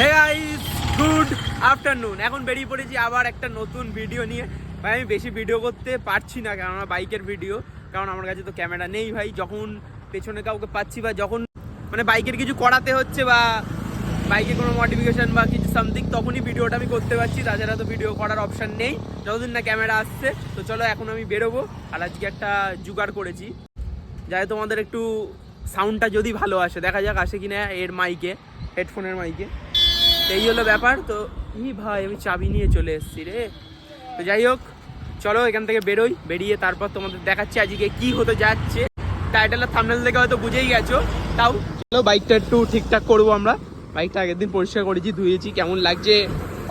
Hey guys good afternoon এখন বেরিয়ে পড়েছি আবার একটা নতুন ভিডিও নিয়ে। ভাই, আমি বেশি ভিডিও করতে পারছি না, কারণ বাইকের ভিডিও কারণ আমার কাছে তো ক্যামেরা নেই ভাই, যখন পেছনে কাউকে পাচ্ছি বা যখন মানে বাইকের কিছু করাতে হচ্ছে বা বাইকে কোনো মডিফিকেশন বা কিছু সামথিং তখনই ভিডিওটা আমি করতে পারছি। তাছাড়া তো ভিডিও করার অপশন নেই, যতদিন না ক্যামেরা আসছে। তো চলো, এখন আমি বেরোবো। আর আজকে একটা জোগাড় করেছি। যাই তোমাদের একটু সাউন্ডটা যদি ভালো আসে, দেখা যাক আসে কিনা এর মাইকে হেডফোনের মাইকে এই হলো ব্যাপার। তো ই ভাই, আমি চাবি নিয়ে চলে এসেছি রে। তো যাই হোক, চলো এখান থেকে বেরোই, বেরিয়ে তারপর তোমাদের দেখাচ্ছি আজকে কি হতে যাচ্ছে। টাইটেলের থামনেল দেখে হয়তো বুঝেই গেছো, তাও। চলো বাইকটা একটু ঠিকঠাক করব আমরা। বাইকটা আগের দিন পরিষ্কার করেছি, ধুয়েছি, কেমন লাগছে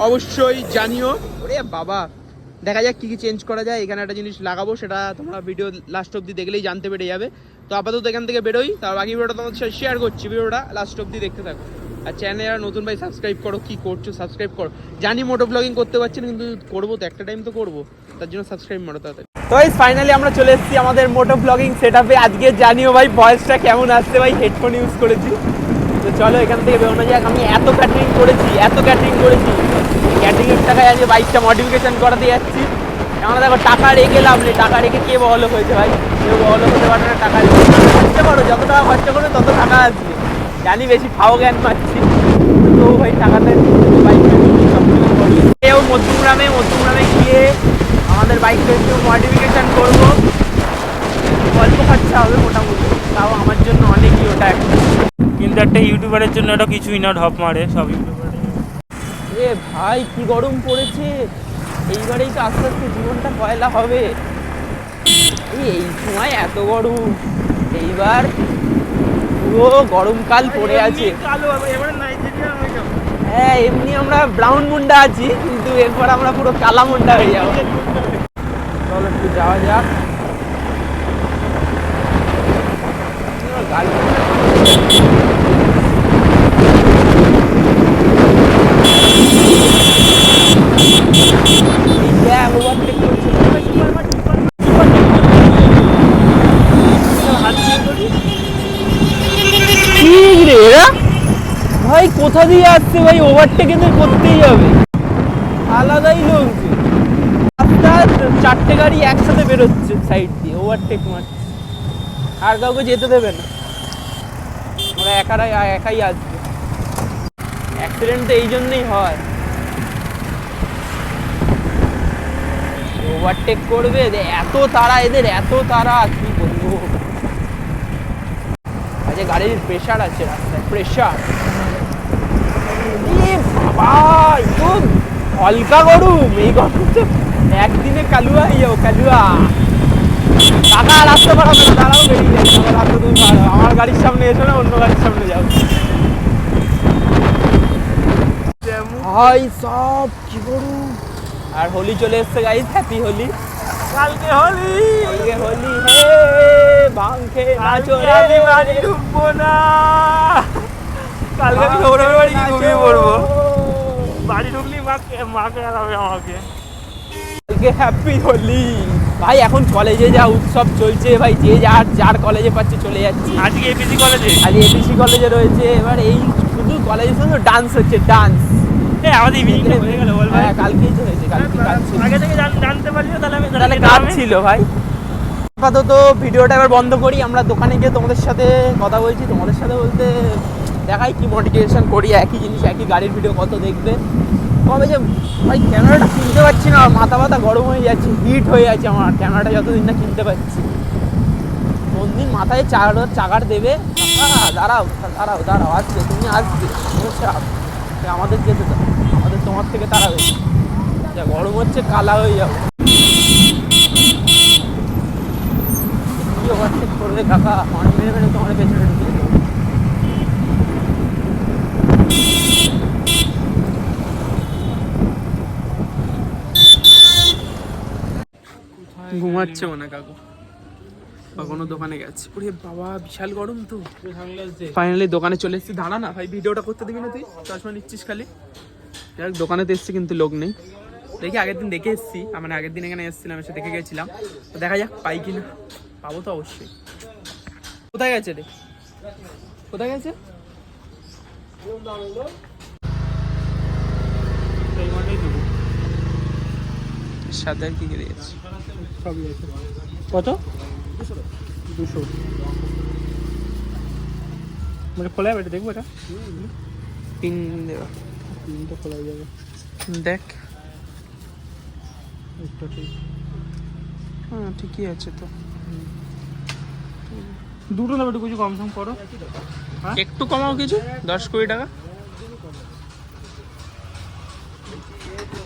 অবশ্যই জানিও। ওরে বাবা, দেখা যাক কী কী চেঞ্জ করা যায়। এখানে একটা জিনিস লাগাবো, সেটা তোমরা ভিডিও লাস্ট অব্দি দেখলেই জানতে পেরে যাবে। তো আপাতত এখান থেকে বেরোই, তার বাকি ভিডিওটা তোমাদের শেয়ার করছি ভিডিওটা লাস্ট অব্দি দেখতে থাকো। আর চ্যানেল আর নতুন ভাই সাবস্ক্রাইব করো, কি করছ সাবস্ক্রাইব করো। জানি মোটো ব্লগিং করতে পারছি না, কিন্তু করব তো, একটা টাইম তো করব। তার জন্য সাবস্ক্রাইব মারো তাড়াতাড়ি। তো এই ফাইনালি আমরা চলে এসেছি আমাদের মোটো ব্লগিং সেট আপে আজকে জানিও ভাই ভয়েসটা কেমন আসছে ভাই হেডফোন ইউজ করেছি। তো চলো এখান থেকে বেরোনো যাক, আমি এত ক্যাটারিং করেছি, এত ক্যাটারিং করেছি। ক্যাটারিং এর টাকায় আজকে বাইকটা মডিফিকেশন করাতে যাচ্ছি। আমরা দেখো, টাকা রেখে লাভ নেই, টাকা রেখে কে বহল হয়েছে ভাই? কেউ বহল হতে পারে না, টাকা রেখে। খরচা করো, যত টাকা খরচা করবে, তত টাকা আসবে। জানি বেশি ফাও জ্ঞান পাচ্ছি তো ভাই টাকাটা বাইকটা কেউ মধ্যমগ্রামে মধ্যমগ্রামে গিয়ে আমাদের বাইকটা একটু মডিফিকেশন করব। অল্প খরচা হবে মোটামুটি তাও আমার জন্য অনেকই ওটা একটা। কিন্তু একটা ইউটিউবারের জন্য ওটা কিছুই না ঢপ মারে সব ইউটিউবার এ ভাই কি গরম পড়েছে। এইবারেই তো আস্তে আস্তে জীবনটা পয়লা হবে। এই এই সময় এত গরম। এইবার পুরো গরমকাল পড়ে আছে। হয়ে হ্যাঁ এমনি আমরা ব্রাউন মুন্ডা আছি কিন্তু এরপর আমরা পুরো কালা মুন্ডা হয়ে যাব। চলো একটু যাওয়া যাক। গাড়ি এই দেখ overtake করছে। ঠিক রে এরা ভাই দিয়ে আসছে ভাই ওভারটেক এদের করতেই হবে। আলাদাই লোক রাস্তা, চারটে গাড়ি একসাথে বেরোচ্ছে সাইড দিয়ে ওভারটেক মারছে। আর কাউকে যেতে দেবে না। ওরা একারাই, একাই আসবে। অ্যাক্সিডেন্ট তো এই জন্যই হয়। ওভারটেক করবে এত তারা এদের, এত তারা, কি বলব? আচ্ছা গাড়ির প্রেশার আছে রাস্তায় প্রেশার হালকা গরম এই গরম তো একদিনে কালুয়া যাব কালুয়া। টাকা আর আসতে পারবে না দাঁড়াও বেরিয়ে হাতে তুমি আমার গাড়ির সামনে এসো না অন্য গাড়ির সামনে যাও। ভাই সব কি আর হোলি চলে এসছে গাইস হ্যাপি হোলি। কালকে হলি। কালকে হোলি হে ভাঙ খেয়ে নাচো আমি বাড়ি ঢুকবো না। কালকে আমি বাড়ি ঘুমিয়ে পড়ব। বাড়ি ঢুকলি মাকে মাকে হারাবে আমাকে। হ্যাপি হোলি। ভাই এখন কলেজে যা উৎসব চলছে ভাই যে যার যার কলেজে পাচ্ছে চলে যাচ্ছে। আজকে এপিসি কলেজে আর এবিসি কলেজে রয়েছে এবার এই শুধু কলেজে শুধু ডান্স হচ্ছে ডান্স হ্যাঁ আমাদের ইভিনিংটা হয়ে গেল বল ভাই। হ্যাঁ কালকেই তো হয়েছে কালকে কাজ ছিল আগে থেকে জান- জানতে পারি না, তাহলে আমি তাহলে কাজ ছিল ভাই। আপাতত ভিডিওটা এবার বন্ধ করি আমরা দোকানে গিয়ে তোমাদের সাথে কথা বলছি তোমাদের সাথে বলতে দেখাই কি মডিফিকেশন করি, একই জিনিস, একই গাড়ির ভিডিও কত দেখবে। তবে যে, ভাই ক্যামেরাটা কিনতে পারছি না, মাথা মাথা গরম হয়ে যাচ্ছে হিট হয়ে যাচ্ছে আমার ক্যামেরাটা যতদিন না কিনতে পারছি। কোন দিন মাথায় চার, চাকার দেবে? দাঁড়াও দাঁড়াও দাঁড়াও, আসছে, তুমি আসবে আমাদের যেতে দাও, আমাদের তোমার থেকে তারা বেশি যা, গরম হচ্ছে, কালা হয়ে যাব কি ওভারটেক করবে, কাকা অনেক মেরে মেরে তোমার পেছনে ঢুকিয়ে ঘুমাচ্ছেও না কাকু। বা কোনো দোকানে গেছে। ওরে বাবা, বিশাল গরম তো। ফাইনালি দোকানে চলে এসেছি। দাঁড়া না ভাই, ভিডিওটা করতে দিবি না তুই? চশমা নিচ্ছিস খালি। যাই দোকানে তো এসেছি, কিন্তু লোক নেই। দেখি আগের দিন দেখে এসেছি। মানে আগের দিন এখানে এসেছিলাম, এসে দেখে গেছিলাম। তো দেখা যাক, পাই কি না পাবো তো অবশ্যই। কোথায় গেছে রে? কোথায় গেছে? সাথে আর কি গেলে গেছে। সবই আছে। কত? দুশো। মানে খোলা যাবে এটা দেখব এটা? পিন দেওয়া। তিনটা খোলা যাবে। দেখ। হ্যাঁ ঠিকই আছে তো। দুটো নেবে একটু কিছু কম সম করো। হ্যাঁ? একটু কমাও কিছু দশ কুড়ি টাকা।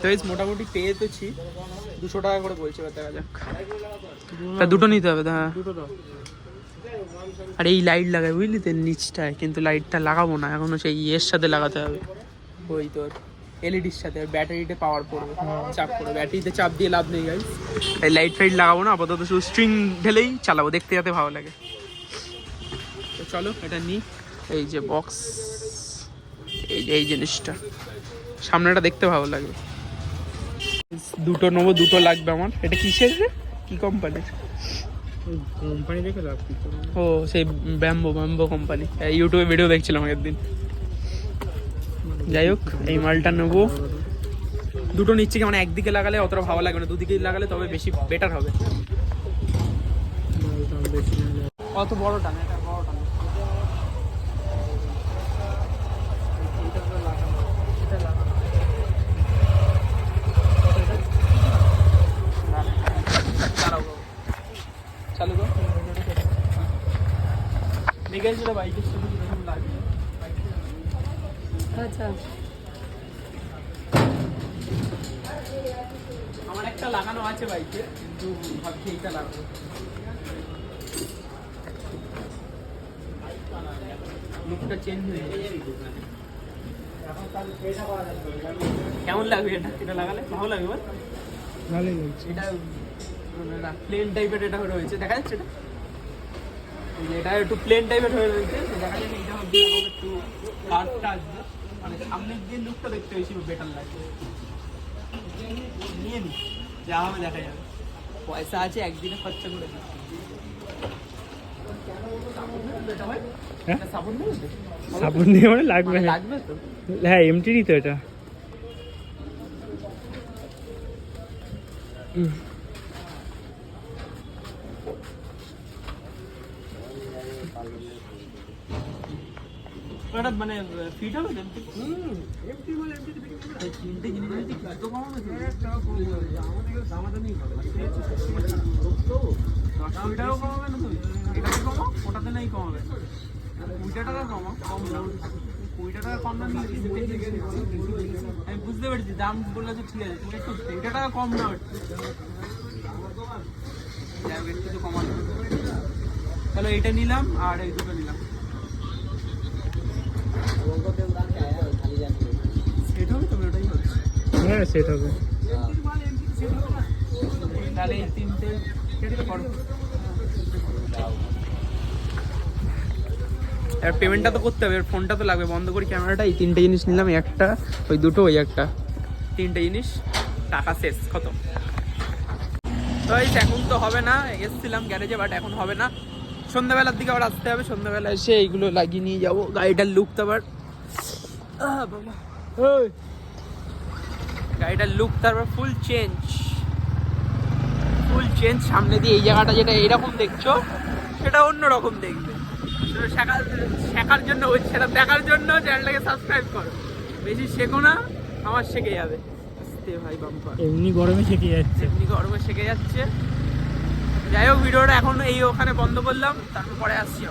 তো এই মোটামুটি পেয়ে তোছি দুশো টাকা করে বলছে দেখা যাক। তা দুটো নিতে হবে হ্যাঁ দুটো দাও আর এই লাইট লাগাই বুঝলি তো নিচটায়। কিন্তু লাইটটা লাগাবো না এখনও সেই এর সাথে লাগাতে হবে। ওই তোর এলইডির সাথে ব্যাটারিতে পাওয়ার পড়বে চাপ পড়বে। ব্যাটারিতে চাপ দিয়ে লাভ নেই গাইস এই লাইট ফাইট লাগাবো না আপাতত শুধু স্ট্রিং ঢেলেই চালাবো দেখতে যাতে ভালো লাগে। তো চলো এটা নিই। এই যে বক্স এই যে এই জিনিসটা। সামনেটা দেখতে ভালো লাগবে দুটো নেব দুটো লাগবে আমার। এটা কিসের রে? কি কোম্পানির কোম্পানি দেখে লাভ ও সেই ব্যাম্বো ব্যাম্বো কোম্পানি ইউটিউবে ভিডিও দেখছিলাম আগের দিন। যাই হোক এই মালটা নেব। দুটো নিচ্ছি কি মানে একদিকে লাগালে অতটা ভালো লাগবে না। দুদিকে লাগালে তবে বেশি বেটার হবে। অত বড়টা না এটা বড়টা না চালু কর দেখেছিল বাইকের সাথে কীরকম লাগে। আচ্ছা। আমার একটা লাগানো আছে বাইকে কিন্তু ভাবছি এইটা লাগাবো। লুকটা চেঞ্জ হয়ে কেমন লাগবে এটা? এটা লাগালে? ভালো লাগবে বল। ভালোই লাগছে। এটা প্লেন টাইপের এটা রয়েছে। দেখা যাচ্ছে এটা? এটা একটু প্লেন টাইপের হয়ে রয়েছে। দেখা যাচ্ছে এটা হচ্ছে একটু কার্ভটা আসবে মানে সামনের দিয়ে লুকটা দেখতে বেশি বেটার লাগবে নিয়ে নি যা হবে দেখা যাবে। পয়সা আছে একদিনে খরচা করে হ্যাঁ? সাবুন দিয়ে মানে লাগবে মানে হ্যাঁ। এমটিরই তো? এটা। ওটা মানে ফিট হবে তো? এই তিনটে জিনিস যদি কত কমাবে তো? দশ কুড়ি টাকাও না তুমি কমাও ওটাতে নেই কমাবে কুড়ি টাকা কমাও কম টাকা কম। আমি বুঝতে পেরেছি। দাম বললে তো ঠিক আছে। তুমি একটু টাকা কম যাই হোক, একটু কমানো তাহলে এটা নিলাম আর এই দুটো নিলাম সেট হবে তবে ওটাই হচ্ছে হ্যাঁ সেট হবে। করো পেমেন্টটা তো করতে হবে ফোনটা তো লাগবে। বন্ধ করি ক্যামেরাটা এই তিনটে জিনিস নিলাম একটা, ওই দুটো, ওই একটা। তিনটে জিনিস, টাকা শেষ কত তো এখন তো হবে না, এসছিলাম গ্যারেজে বাট এখন হবে না। সন্ধ্যাবেলার দিকে আবার আসতে হবে সন্ধ্যাবেলা এসে এইগুলো লাগিয়ে নিয়ে যাব গাড়িটার লুক তো আবার গাড়িটার লুক তারপর ফুল চেঞ্জ ফুল চেঞ্জ সামনে দিয়ে এই জায়গাটা যেটা এইরকম দেখছ সেটা অন্য রকম দেখবে শেখার শেখার জন্য ওই সেটা দেখার জন্য চ্যানেলটাকে সাবস্ক্রাইব করো। বেশি শেখো না আমার শিখে যাবে। ভাই বাম্পার এমনি গরমে শিখে যাচ্ছে। এমনি গরমে শিখে যাচ্ছে। যাই হোক ভিডিওটা এখন এই ওখানে বন্ধ করলাম তারপর পরে আসছি।